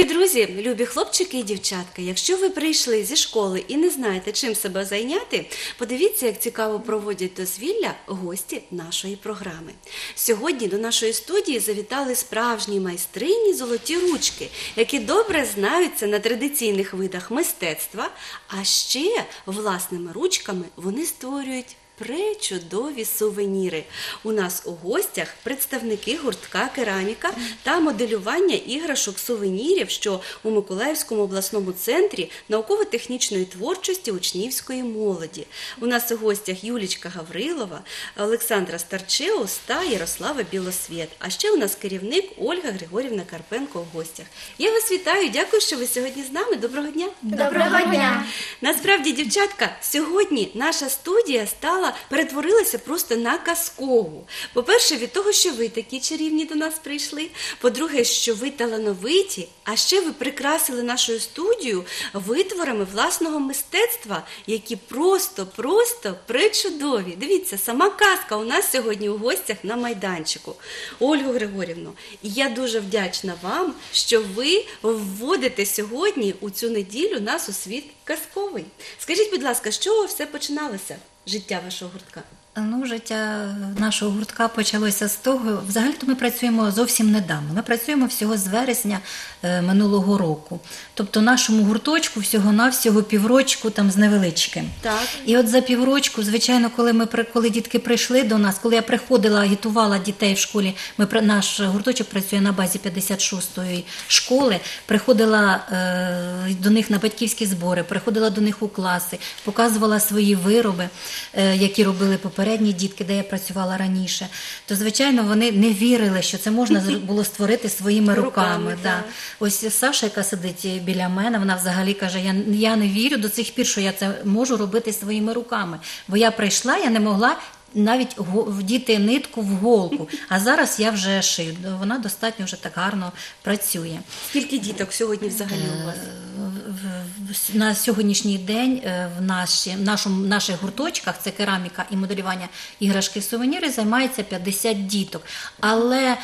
Привіт, друзі, любі хлопчики і дівчатка. Якщо ви прийшли зі школи і не знаєте, чим себе зайняти, подивіться, як цікаво проводять дозвілля гості нашої програми. Сьогодні до нашої студії завітали справжні майстрині золоті ручки, які добре знаються на традиційних видах мистецтва, а ще власними ручками вони створюють. Пречудові сувеніри. У нас у гостях представники гуртка кераміка та моделювання іграшок сувенірів, що у Миколаївському обласному центрі науково-технічної творчості учнівської молоді. У нас у гостях Юлічка Гаврилова, Олександра Старчеус та Ярослава Білосвєт. А ще у нас керівник Ольга Григорівна Карпенко в гостях. Я вас вітаю, дякую, що ви сьогодні з нами. Доброго дня! Доброго дня! Насправді, дівчатка, сьогодні наша студія стала перетворилася просто на казкову. По-перше, від того, що ви такі чарівні до нас прийшли. По-друге, що ви талановиті, а ще ви прикрасили нашу студію витворами власного мистецтва, які просто-просто причудові. Дивіться, сама казка у нас сьогодні у гостях на майданчику. Ольгу Григорівну, я дуже вдячна вам, що ви вводите сьогодні у цю неділю нас у світ казковий. Скажіть, будь ласка, з чого все починалося? Життя вашого гуртка? Ну, життя нашого гуртка почалося з того. Взагалі-то ми працюємо зовсім недавно. Ми працюємо всього з вересня е, минулого року. Тобто нашому гурточку всього-навсього піврочку там з невеличким. Так. І от за піврочку, звичайно, коли ми коли дітки прийшли до нас, коли я приходила, агітувала дітей в школі, ми наш гурточок працює на базі 56-ї школи. Приходила е, до них на батьківські збори, приходила до них у класи, показувала свої вироби, е, які робили попередні дітки, де я працювала раніше. То звичайно вони не вірили, що це можна було створити своїми Руками, руками. да. Да. Ось Саша, яка сидить біля мене, вона взагалі каже: я, я не вірю до цих пір, що я це можу робити своїми руками. Бо я прийшла, я не могла. Навіть вдіти нитку в голку, а зараз я вже шию. Вона достатньо вже так гарно працює. Скільки діток сьогодні взагалі у вас? В- На сьогоднішній день е, в наші, нашому, наших гурточках це кераміка і моделювання іграшки сувеніри займається 50 діток. Але е,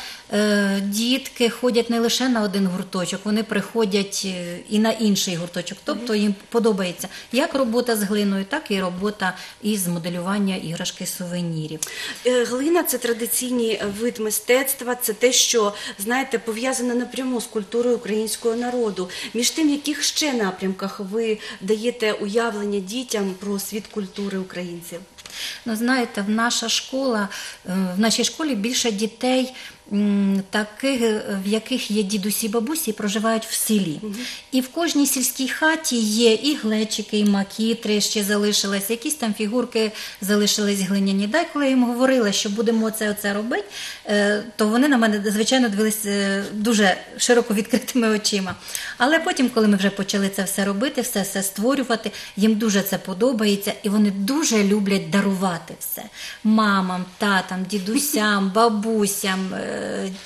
дітки ходять не лише на один гурточок, вони приходять е, і на інший гурточок. Тобто їм подобається як робота з глиною, так і робота із моделювання іграшки сувенірів. Е, Глина це традиційний е, вид мистецтва, це те, що знаєте, пов'язане напряму з культурою українського народу. Між тим, в яких ще напрямках ви даєте уявлення дітям про світ культури українців? Ну, знаєте, в наша школа, е, в нашій школі більше дітей. Таких, в яких є дідусі бабусі, проживають в селі. І в кожній сільській хаті є і глечики, і макітри ще залишились, якісь там фігурки залишились глиняні. Дай, коли я їм говорила, що будемо це оце робити, е, то вони на мене, звичайно, дивилися е, дуже широко відкритими очима. Але потім, коли ми вже почали це все робити, все все створювати, їм дуже це подобається, і вони дуже люблять дарувати все мамам, татам, дідусям, бабусям, е,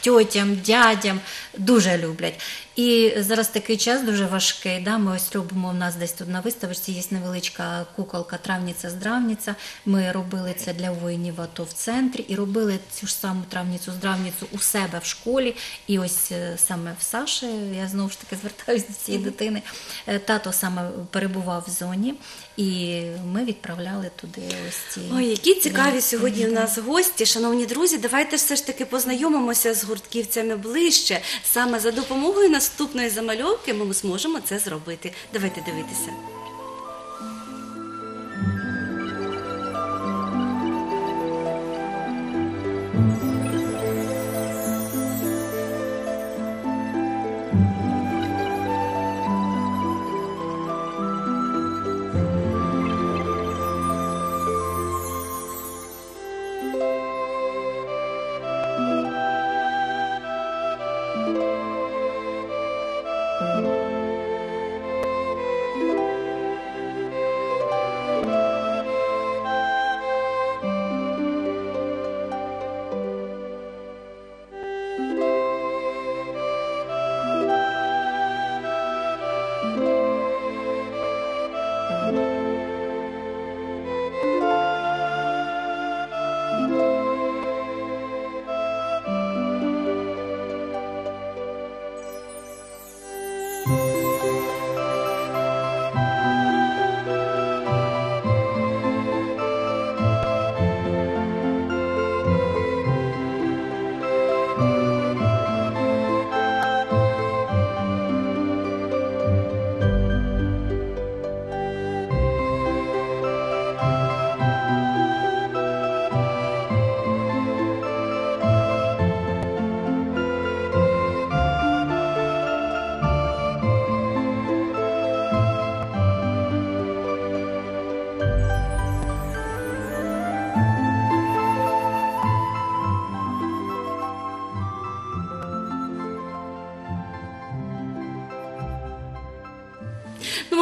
тьотям, дядям. Дуже люблять. І зараз такий час дуже важкий. Да? Ми ось робимо у нас десь тут на виставочці є невеличка куколка Травниця здравниця. Ми робили це для воїнів АТО в центрі і робили цю ж саму травницю здравницю у себе в школі. І ось е, саме в Саші, я знову ж таки звертаюся до цієї дитини. е, Тато саме перебував в зоні, і ми відправляли туди ось ці. Ой, які цікаві сьогодні у нас гості. Шановні друзі, давайте все ж таки познайомимося з гуртківцями ближче. Саме за допомогою наступної замальовки ми зможемо це зробити. Давайте дивитися.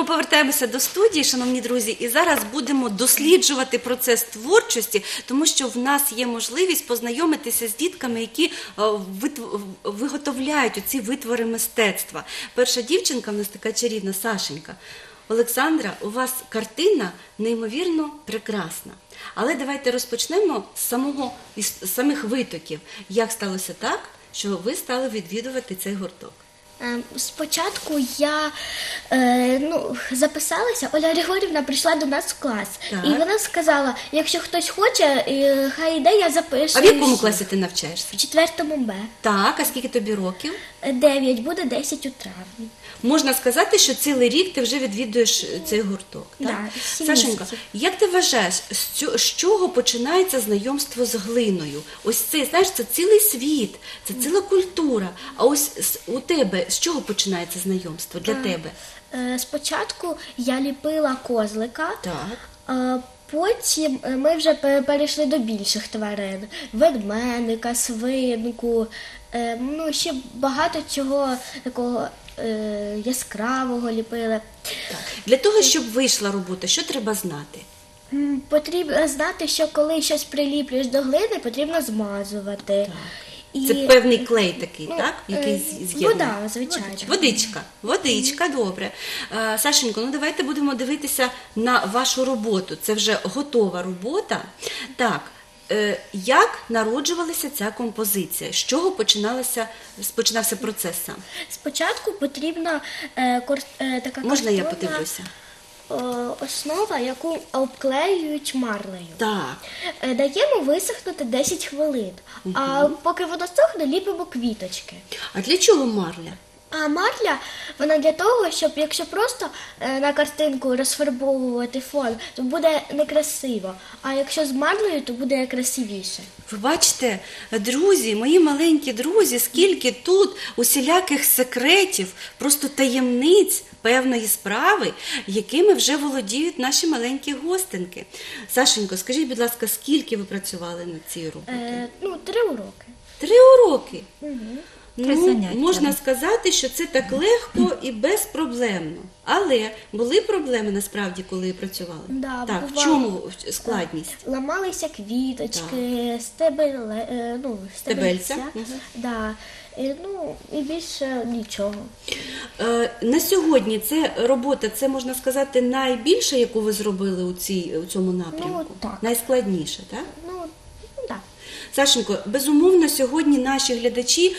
Повертаємося до студії, шановні друзі, і зараз будемо досліджувати процес творчості, тому що в нас є можливість познайомитися з дітками, які е, виготовляють оці витвори мистецтва. Перша дівчинка в нас така чарівна Сашенька. Олександра, у вас картина неймовірно прекрасна. Але давайте розпочнемо з самого із самих витоків. Як сталося так, що ви стали відвідувати цей гурток? Ем, Спочатку я е, ну, записалася, Оля Григорівна прийшла до нас в клас. Так. І вона сказала, якщо хтось хоче, е, хай йде, я запишу. А в якому класі ти навчаєшся? В четвертому Б. Так, а скільки тобі років? Е, Дев'ять, буде 10 у травні. Можна сказати, що цілий рік ти вже відвідуєш цей гурток. Так? Да, Сашенька, місяців. як ти вважаєш, з чого починається знайомство з глиною? Ось це, знаєш, це цілий світ, це ціла культура. А ось у тебе з чого починається знайомство для тебе? Е, Спочатку я ліпила козлика, Так. а потім е, ми вже перейшли до більших тварин: ведмедика, свинку, е, ну ще багато чого такого е, яскравого ліпили. так. Для того, щоб вийшла робота, що треба знати? Потрібно знати, що коли щось приліплюєш до глини, потрібно змазувати. І... Це певний клей такий, ну, так? Який е, з'єднує. Вода, звичайно. Водичка, водичка, добре. Е, Сашенько, ну давайте будемо дивитися на вашу роботу. Це вже готова робота. Так, е, як народжувалася ця композиція? З чого починалася, починався процес сам? Спочатку потрібна е, кор... е, така Можна я подивлюся? Е, основа, яку обклеюють марлею. Так. Е, Даємо висохнути 10 хвилин, а поки воно сохне, ліпимо квіточки. А для чого марля? А марля вона для того, щоб якщо просто е, на картинку розфарбовувати фон, то буде некрасиво. А якщо з марлею, то буде красивіше. Ви бачите, друзі, мої маленькі друзі, скільки тут усіляких секретів, просто таємниць певної справи, якими вже володіють наші маленькі гостинки. Сашенько, скажіть, будь ласка, скільки ви працювали над цією роботою? Е, ну, три уроки. Три уроки. Три Ну, заняття. можна сказати, що це так легко і безпроблемно. Але були проблеми насправді, коли працювали? Да, так, в чому складність? Ламалися квіточки, стебеле, е, ну, Стебельця, стебельця. мгм. Да. Ну, і більше нічого. Е, На сьогодні це робота, це можна сказати, найбільша, яку ви зробили у, цій, у цьому напрямку? Ну, так. Найскладніше, так? Ну, ну так. Сашенько, безумовно, сьогодні наші глядачі,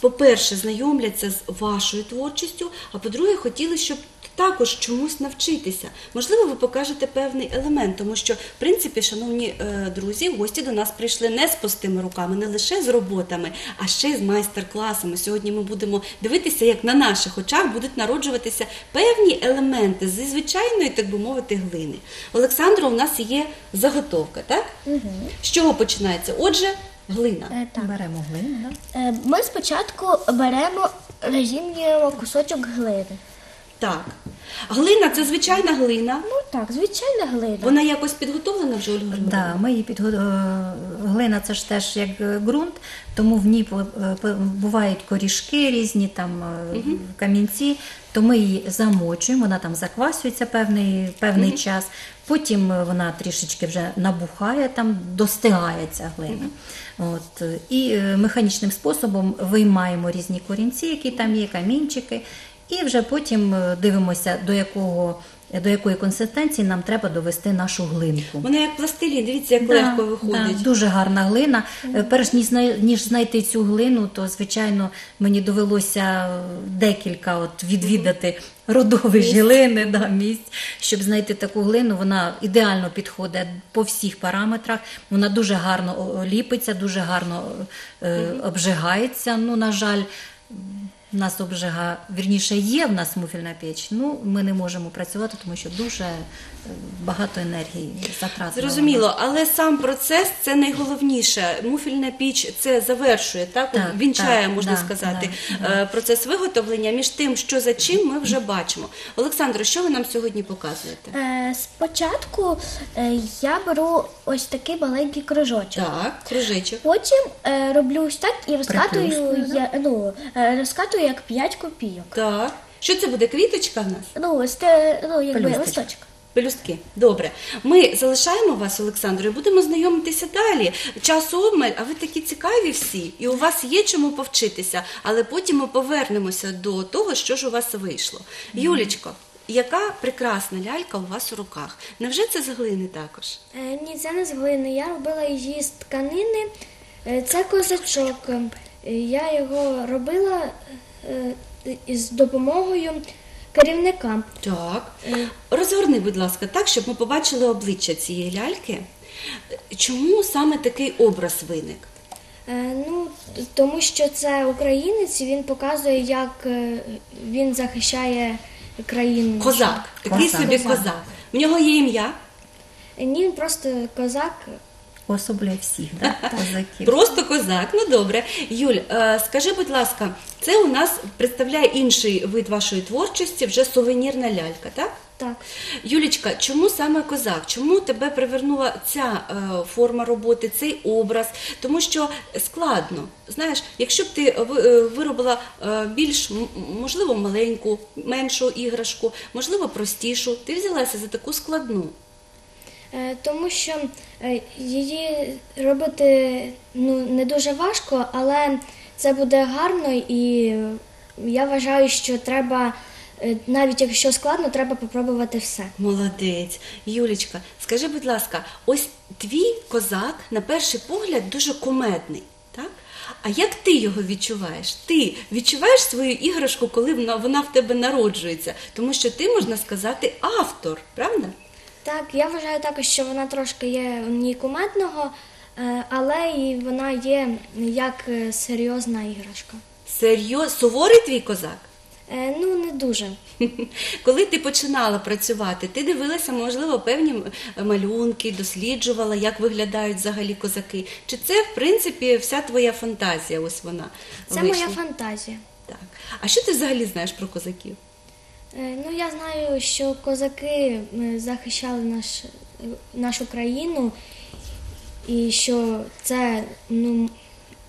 по-перше, знайомляться з вашою творчістю, а по-друге, хотіли, щоб також чомусь навчитися. Можливо, ви покажете певний елемент, тому що, в принципі, шановні е, друзі, гості до нас прийшли не з пустими руками, не лише з роботами, а ще й з майстер-класами. Сьогодні ми будемо дивитися, як на наших очах будуть народжуватися певні елементи зі звичайної, так би мовити, глини. Олександро, у нас є заготовка, так? З чого починається? Отже, глина. Е, так. Беремо глину, да? Е, Ми спочатку беремо, розімнюємо кусочок глини. Так. Глина це звичайна глина. Ну так, звичайна глина. Вона якось підготовлена вже Ольга Григорівна? Да, ми її підго... е, глина це ж теж як е, ґрунт, тому в ній е, бувають корішки різні, там е, камінці, то ми її замочуємо, вона там заквасюється певний, певний час, потім вона трішечки вже набухає, там достигає ця глина. От, е, і механічним способом виймаємо різні корінці, які там є, камінчики, і вже потім е, дивимося, до якого. До якої консистенції нам треба довести нашу глинку. Вона як пластилін, дивіться, як легко виходить. Да, дуже гарна глина. Е, Перш ніж, ніж знайти цю глину, то звичайно мені довелося е, декілька от відвідати родовищ глини, да, місць, щоб знайти таку глину. Вона ідеально підходить по всіх параметрах. Вона дуже гарно ліпиться, дуже гарно е, обжигається. Ну, на жаль. У нас обжига, вірніше, є в нас муфільна піч. Ну, ми не можемо працювати, тому що дуже е, багато енергії затратно. Зрозуміло, але сам процес це найголовніше. Муфільна піч це завершує, так, Так, вінчає, так, можна да, сказати, да, е, процес виготовлення між тим, що за чим ми вже бачимо. Олександро, що ви нам сьогодні показуєте? Е, спочатку е, я беру ось такий маленький кружочок. Так, кружечок. Потім е, роблю ось так і розкатую, я, ну, е, розкатую як 5 копійок. Так. Що це буде? Квіточка в нас? Ну, ось те, ну, якби листочок. Пелюстки. Добре. Ми залишаємо вас, Олександру, і будемо знайомитися далі. Час обмаль, а ви такі цікаві всі, і у вас є чому повчитися, але потім ми повернемося до того, що ж у вас вийшло. Юлічко, яка прекрасна лялька у вас у руках? Невже це з глини також? Е, Ні, це не з глини. Я робила її з тканини. Е, Це козачок. Е, Я його робила е, із допомогою керівника. Так. Розгорни, будь ласка, так, щоб ми побачили обличчя цієї ляльки. Чому саме такий образ виник? Е, Ну, тому що це українець, і він показує, як е, він захищає країну. Козак, такий Козак. собі Козак. козак. В нього є ім'я. Ні, він просто козак. Особливо всіх, да? козаків. Просто козак. Ну добре. Юль, е, скажи, будь ласка, це у нас представляє інший вид вашої творчості, вже сувенірна лялька, так? Так. Юлічка, чому саме козак? Чому тебе привернула ця е, форма роботи, цей образ? Тому що складно. Знаєш, якщо б ти е, виробила е, більш можливо маленьку, меншу іграшку, можливо, простішу, ти взялася за таку складну. Е, Тому що е, її робити ну, не дуже важко, але це буде гарно, і я вважаю, що треба, е, навіть якщо складно, треба попробувати все. Молодець. Юлічка, скажи, будь ласка, ось твій козак на перший погляд дуже кумедний, так? А як ти його відчуваєш? Ти відчуваєш свою іграшку, коли вона, вона в тебе народжується? Тому що ти, можна сказати, автор, правда? Так, я вважаю також, що вона трошки є в ній кумедного, е, але і вона є як е, серйозна іграшка. Серйоз, суворий твій козак? Е, Ну, не дуже. Коли ти починала працювати, ти дивилася, можливо, певні малюнки, досліджувала, як виглядають взагалі козаки. Чи це, в принципі, вся твоя фантазія? Ось вона Це вийшла? моя фантазія. Так. А що ти взагалі знаєш про козаків? Е, ну, я знаю, що козаки е, захищали наш, нашу країну і що це ну,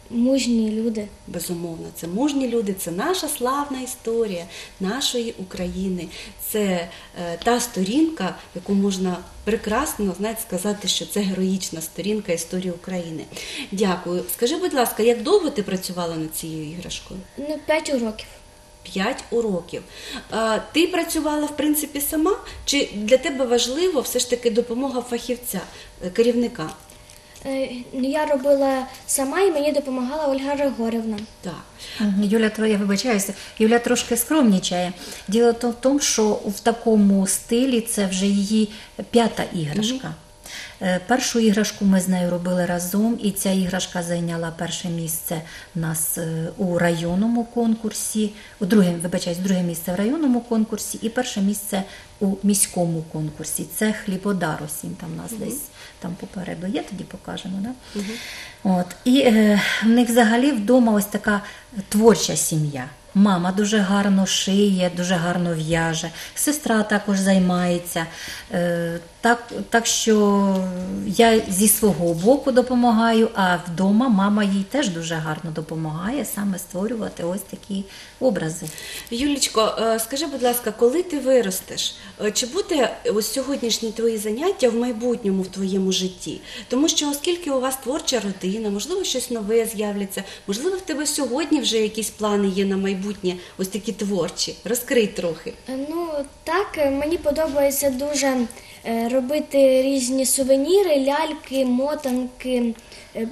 мужні люди. Безумовно, це мужні люди, це наша славна історія нашої України. Це е, та сторінка, яку можна прекрасно знаєте, сказати, що це героїчна сторінка історії України. Дякую. Скажи, будь ласка, як довго ти працювала над цією іграшкою? Ну, п'ять років. 5 уроків. Ти працювала в принципі сама? Чи для тебе важливо все ж таки допомога фахівця, е, керівника? Е, ну, я робила сама і мені допомагала Ольга Григорівна. Так. Юля, я вибачаюся, Юля трошки скромнічає. Діло в тому, що в такому стилі це вже її п'ята іграшка. Е, Першу іграшку ми з нею робили разом, і ця іграшка зайняла перше місце в нас е, у районному конкурсі, у друге, вибачаюсь, друге місце в районному конкурсі і перше місце у міському конкурсі. Це хлібодар, ось він там у нас десь там попереду є, тоді покажемо. Да? От. І е, в них взагалі вдома ось така творча сім'я. Мама дуже гарно шиє, дуже гарно в'яже, сестра також займається. Е, так, так що я зі свого боку допомагаю, а вдома мама їй теж дуже гарно допомагає саме створювати ось такі образи. Юлічко, е, скажи, будь ласка, коли ти виростеш, е, чи буде ось сьогоднішні твої заняття в майбутньому в твоєму житті? Тому що оскільки у вас творча родина, можливо, щось нове з'являться, можливо, в тебе сьогодні вже якісь плани є на майбутнє, ось такі творчі. Розкрий трохи. Е, Ну, так, мені подобається дуже робити різні сувеніри, ляльки, мотанки, е,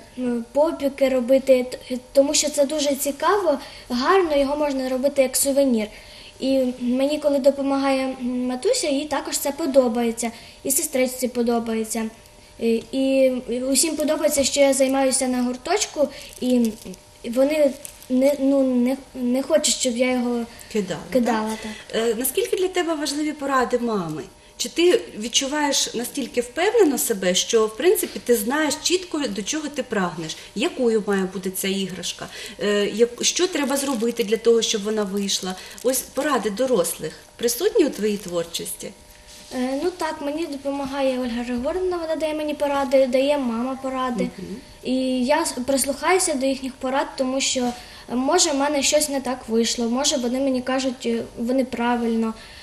попіки робити, тому що це дуже цікаво, гарно його можна робити як сувенір. І мені, коли допомагає матуся, їй також це подобається, і сестричці подобається. Е, І усім подобається, що я займаюся на гурточку, і вони не, ну, не, не хочуть, щоб я його Кидала. кидала. Так. Е, Наскільки для тебе важливі поради мами? Чи ти відчуваєш настільки впевнено себе, що в принципі ти знаєш чітко до чого ти прагнеш, якою має бути ця іграшка, Е, що треба зробити для того, щоб вона вийшла? Ось поради дорослих присутні у твоїй творчості. Е, Ну так, мені допомагає Ольга Григорівна, вона дає мені поради, дає мама поради. І я прислухаюся до їхніх порад, тому що Може, в мене щось не так вийшло, може вони мені кажуть, е, вони правильно е,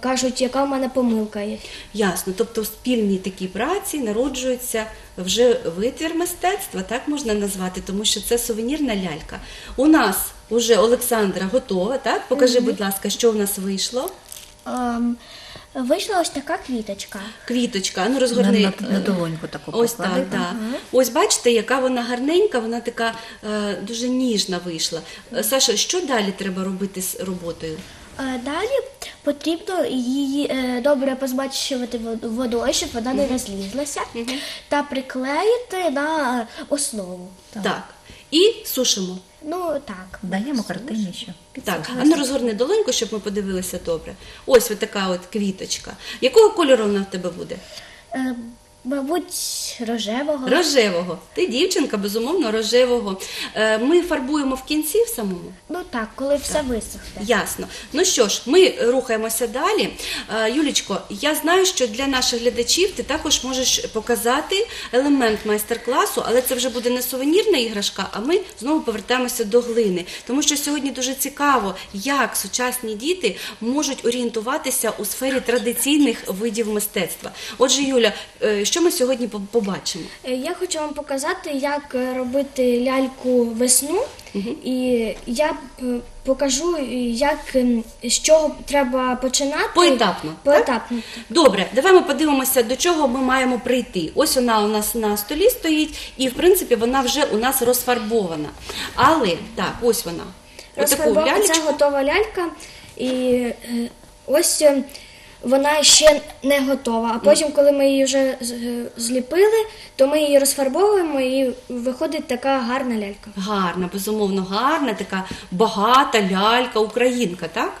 кажуть, яка в мене помилка є. Ясно. Тобто в спільній такій праці народжується вже витвір мистецтва, так можна назвати, тому що це сувенірна лялька. У нас уже Олександра готова, так? Покажи, будь ласка, що у нас вийшло. Ем, вийшла ось така квіточка. Квіточка, ну На, розгорни. на, на долоньку таку Ось поклади. так, так. Ось бачите, яка вона гарненька, вона така е, дуже ніжна вийшла. Е, Саша, що далі треба робити з роботою? Е, Далі потрібно її е, добре позбачувати водою, щоб вона не розлізлася, та приклеїти на основу. Так. І сушимо. Ну так. Даємо картини ще. Так, а ну розгорни долоньку, щоб ми подивилися добре. Ось ось така от квіточка. Якого кольору вона в тебе буде? Мабуть, рожевого. Рожевого. Ти дівчинка, безумовно, рожевого. Е, Ми фарбуємо в кінці в самому. Ну так, коли все висохне. Ясно. Ну що ж, ми рухаємося далі. Е, Юлічко, я знаю, що для наших глядачів ти також можеш показати елемент майстер-класу, але це вже буде не сувенірна іграшка, а ми знову повертаємося до глини. Тому що сьогодні дуже цікаво, як сучасні діти можуть орієнтуватися у сфері традиційних видів мистецтва. Отже, Юля, е, що ми сьогодні побачимо? Е, Я хочу вам показати, як е, робити ляльку весну, і я е, покажу, як ем, з чого треба починати. Поетапно, так? Добре, давай ми подивимося, до чого ми маємо прийти. Ось вона у нас на столі стоїть, і в принципі вона вже у нас розфарбована. Але так, ось вона. Отаку Розфарбовка це готова лялька, і ось е, вона ще не готова. А потім, коли ми її вже е, зліпили, то ми її розфарбовуємо і виходить така гарна лялька. Гарна, безумовно, гарна, така багата лялька, українка, так?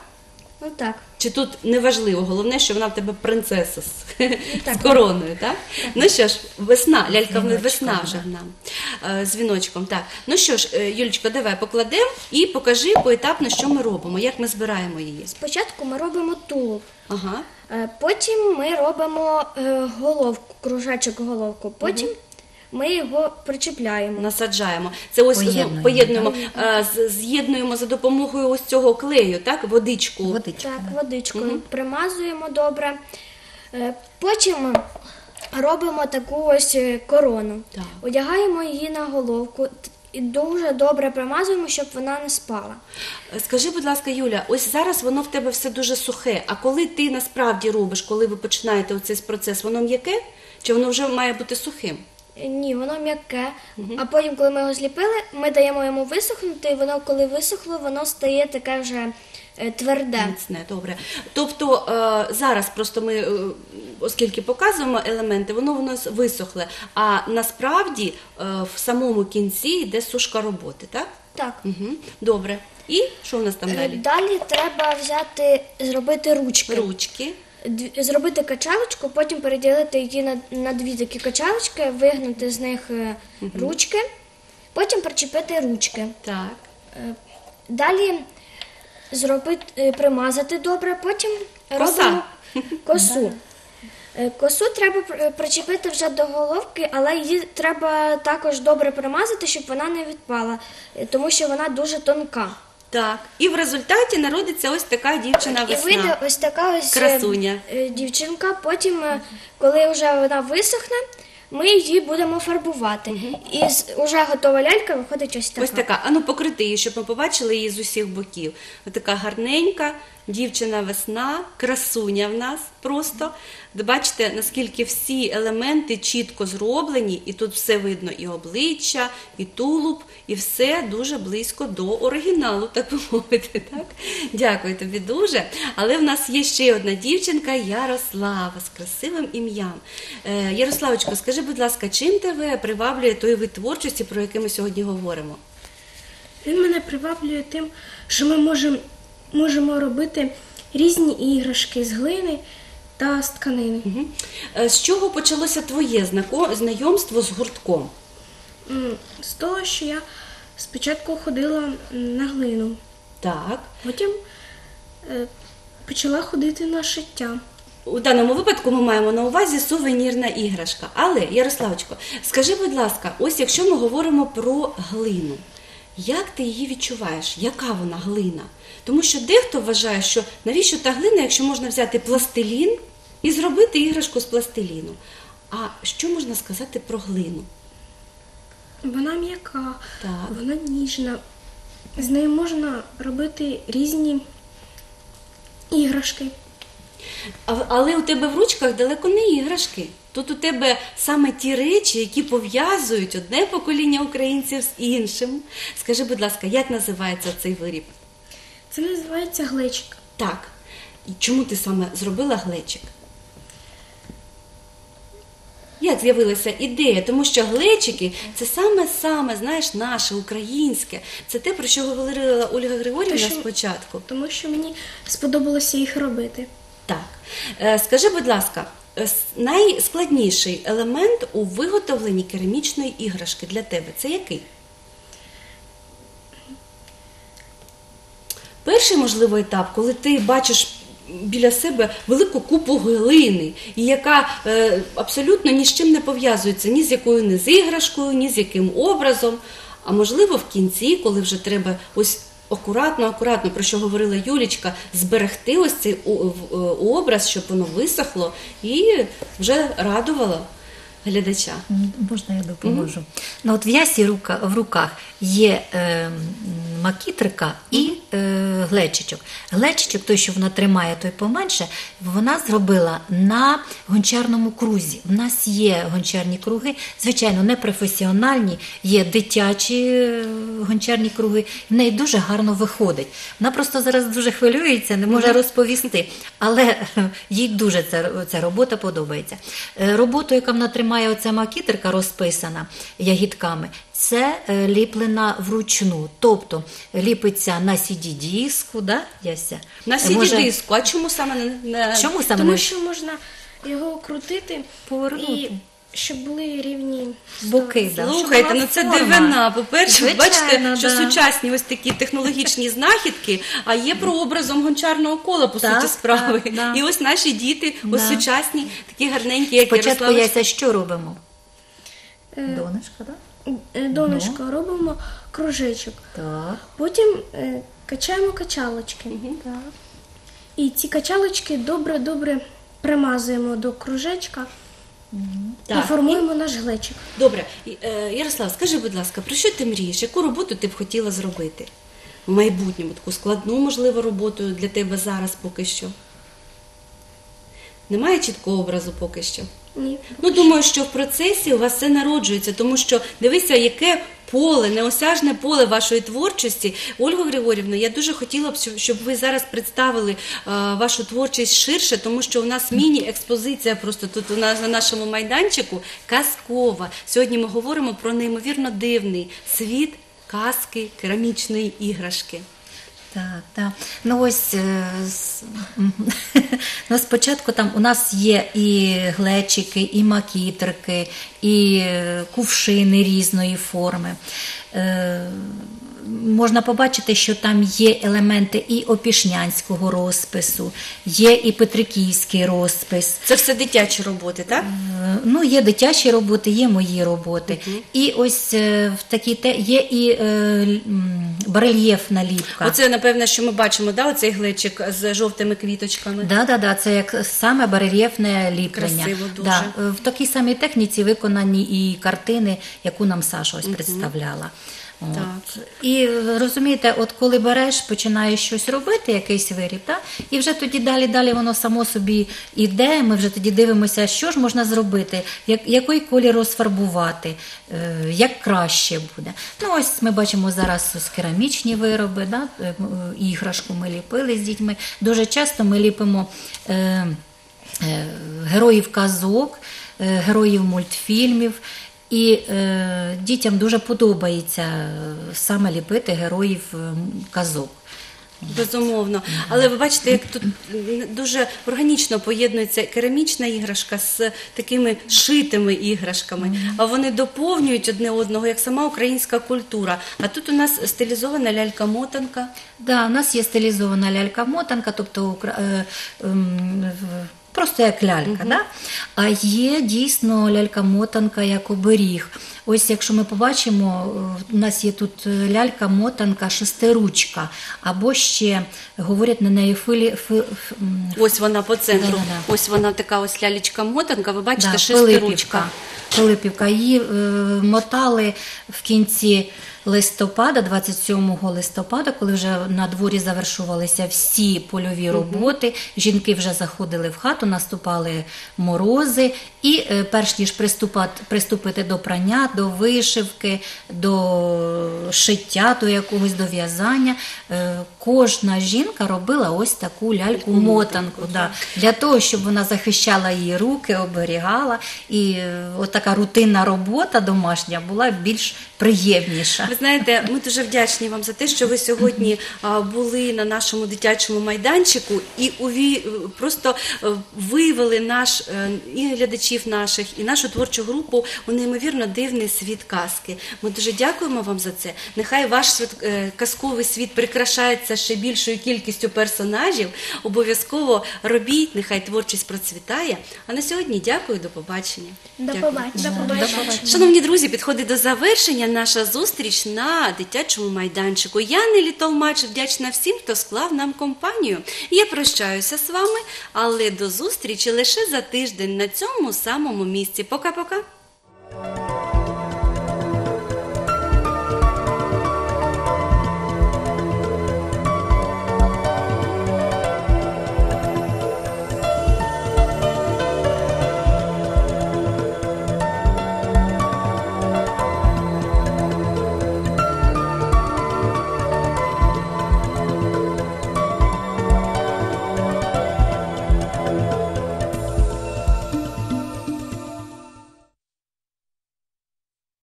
Ну так. Чи тут неважливо, головне, що вона в тебе принцеса з, так. з короною, так? Ну що ж, весна, лялька в Дзвіночком, весна вже в нам. Е, З віночком, так. Ну що ж, е, Юлічко, давай покладемо і покажи поетапно, що ми робимо, як ми збираємо її. Спочатку ми робимо тулуб. Ага. Е, Потім ми робимо головку, кружечок головку. Потім ми його причіпляємо. Насаджаємо. Це ось Поєднуємо, поєднуємо, е, з- з'єднуємо за допомогою ось цього клею, так, водичку. Водичка. Так, водичкою примазуємо добре. Е, Потім робимо таку ось е, корону. Так. Одягаємо її на головку і дуже добре примазуємо, щоб вона не спала. Е, Скажи, будь ласка, Юля, ось зараз воно в тебе все дуже сухе. А коли ти насправді робиш, коли ви починаєте оцей процес, воно м'яке? Чи воно вже має бути сухим? Ні, воно м'яке. А потім, коли ми його зліпили, ми даємо йому висохнути, і воно, коли висохло, воно стає таке вже е, тверде. Міцне, добре. Тобто е, зараз просто ми, е, оскільки показуємо елементи, воно в нас висохле. А насправді е, в самому кінці йде сушка роботи, так? Так. Угу. Добре. І що в нас там Е, далі? Далі треба взяти, зробити ручки. Ручки. Зробити качалочку, потім переділити її на, на дві такі качалочки, вигнути з них е, ручки, потім причепити ручки. Так. Е, Далі зробити, е, примазати добре, потім Коса. робимо косу. Е, Косу треба пр- причепити вже до головки, але її треба також добре примазати, щоб вона не відпала, е, тому що вона дуже тонка. Так. І в результаті народиться ось така дівчина І вийде ось така ось е, Красуня. е, дівчинка. Потім, е, коли вже вона висохне, ми її будемо фарбувати. І з уже готова лялька виходить ось така. Ось така. Ану покрити її, щоб ми побачили її з усіх боків. Ось така гарненька дівчина весна, красуня в нас просто. Бачите, наскільки всі елементи чітко зроблені, і тут все видно: і обличчя, і тулуб, і все дуже близько до оригіналу, так би мовити. Так? Дякую тобі дуже. Але в нас є ще одна дівчинка Ярослава з красивим ім'ям. Е, Ярославочко, скажи, будь ласка, чим тебе приваблює той вид творчості, про який ми сьогодні говоримо? Він мене приваблює тим, що ми можемо, можемо робити різні іграшки з глини та з тканини. Е, З чого почалося твоє знайомство з гуртком? З того, що я спочатку ходила на глину, Так. потім е, почала ходити на шиття. У даному випадку ми маємо на увазі сувенірна іграшка. Але, Ярославочко, скажи, будь ласка, ось якщо ми говоримо про глину, Як ти її відчуваєш? Яка вона глина? Тому що дехто вважає, що навіщо та глина, якщо можна взяти пластилін і зробити іграшку з пластиліну. А що можна сказати про глину? Вона м'яка, Так. вона ніжна. З нею можна робити різні іграшки. Але у тебе в ручках далеко не іграшки. Тут у тебе саме ті речі, які пов'язують одне покоління українців з іншим. Скажи, будь ласка, як називається цей виріб? Це називається глечик. Так. І чому ти саме зробила глечик? Як з'явилася ідея? Тому що глечики це саме-саме, знаєш, наше українське. Це те, про що говорила Ольга Григорівна Те, що- спочатку. Тому що мені сподобалося їх робити. Так. Е, Скажи, будь ласка, е, найскладніший елемент у виготовленні керамічної іграшки для тебе це який? Перший, можливо, етап, коли ти бачиш біля себе велику купу глини, яка е, абсолютно ні з чим не пов'язується, ні з якою не з іграшкою, ні з яким образом. А можливо, в кінці, коли вже треба ось акуратно, акуратно, про що говорила Юлічка, зберегти ось цей е, образ, щоб воно висохло і вже радувало глядача. Можна я допоможу? Ну, от в ясі рука, в руках є е, макітрика і е, глечичок. Глечичок, той, що вона тримає, той поменше, вона зробила на гончарному крузі. У нас є гончарні круги, звичайно, не професіональні, є дитячі е, гончарні круги, в неї дуже гарно виходить. Вона просто зараз дуже хвилюється, не може розповісти, але е, їй дуже ця, ця робота подобається. Е, Роботу, яка вона тримає, оця макітерка розписана ягідками, це е, ліплена вручну, тобто ліпиться на CD-диску, да, Яся? На Е, CD-диску, а чому саме не на Чому саме Тому не що можна його крутити Повернути. і щоб були рівні боки? Да, Слухайте, ну це форма. дивина. По-перше, ви Звичайно, бачите, що сучасні ось такі технологічні знахідки, а є прообразом гончарного кола, по Так, суті, справи. так, да. І ось наші діти, ось сучасні, такі гарненькі, як Спочатку Ярослав. Яся що робимо? Е, Донечка, так? Е, донышко, робимо кружечок. Так. Потім е, качаємо качалочки. І ці качалочки добре-добре примазуємо до кружечка Так. і формуємо наш глечик. Добре, е, Ярослав, скажи, будь ласка, про що ти мрієш? Яку роботу ти б хотіла зробити в майбутньому? Таку складну, можливо, роботу для тебе зараз поки що? Немає чіткого образу поки що? Ні. Ну, думаю, що в процесі у вас все народжується, тому що дивися, яке поле, неосяжне поле вашої творчості. Ольга Григорівна, я дуже хотіла б, щоб- ви зараз представили е, вашу творчість ширше, тому що у нас міні-експозиція просто тут у нас на нашому майданчику казкова. Сьогодні ми говоримо про неймовірно дивний світ казки керамічної іграшки. Так, так. Ну ось е, ну, спочатку там у нас є і глечики, і макітрики, і е, кувшини різної форми. Можна побачити, що там є елементи і опішнянського розпису, є і петриківський розпис. Це все дитячі роботи, так? Е, Ну, є дитячі роботи, є мої роботи. І ось е, в такі те є і е, барельєфна ліпка. Оце, напевно, що ми бачимо, да, оцей глечик з жовтими квіточками. Да, да, да, це як саме барельєфне ліплення. Красиво дуже. Да, в такій самій техніці виконані і картини, яку нам Саша ось представляла. Так. І розумієте, от коли береш, починаєш щось робити, якийсь виріб, та? і вже тоді далі, далі воно само собі іде. Ми вже тоді дивимося, що ж можна зробити, як, який колір розфарбувати, е, як краще буде. Ну, ось ми бачимо зараз ось керамічні вироби, да? е, е, іграшку ми ліпили з дітьми. Дуже часто ми ліпимо. Е, е, героїв казок, е, героїв мультфільмів. І е, дітям дуже подобається е, саме ліпити героїв е, казок. Безумовно. Але ви бачите, як тут дуже органічно поєднується керамічна іграшка з такими шитими іграшками. А вони доповнюють одне одного, як сама українська культура. А тут у нас стилізована лялька-мотанка. Да, у нас є стилізована лялька-мотанка, тобто е, ем, просто як лялька. Да? А є дійсно лялька-мотанка як оберіг. Ось якщо ми побачимо, е, у нас є тут е, лялька-мотанка шестиручка, або ще говорять на неї филі, фи, фи, Ось вона по центру. Да-да-да. Ось вона така ось лялечка-мотанка. Ви бачите, Да, шестиручка. Пилипівка. Пилипівка. Її е, мотали в кінці листопада, 27 листопада, коли вже на дворі завершувалися всі польові роботи. Жінки вже заходили в хату, наступали морози. І е, перш ніж приступати, приступити до прання, до вишивки, до шиття, до якогось до в'язання, е, кожна жінка робила ось таку ляльку-мотанку. Да, для того, щоб вона захищала її руки, оберігала. І е, от така рутинна робота домашня була більш приємніша. Ви знаєте, ми дуже вдячні вам за те, що ви сьогодні були на нашому дитячому майданчику і уві... просто е, вивели наш е, і глядачів наших, і нашу творчу групу у неймовірно дивний світ казки. Ми дуже дякуємо вам за це. Нехай ваш світ, е, казковий світ прикрашається ще більшою кількістю персонажів. Обов'язково робіть, нехай творчість процвітає. А на сьогодні дякую, до побачення. До побачення. До побачення. Шановні друзі, підходить до завершення наша зустріч на дитячому майданчику. Я Нелі Толмач вдячна всім, хто склав нам компанію. Я прощаюся з вами, але до зустрічі лише за тиждень на цьому самому місці. Пока-пока.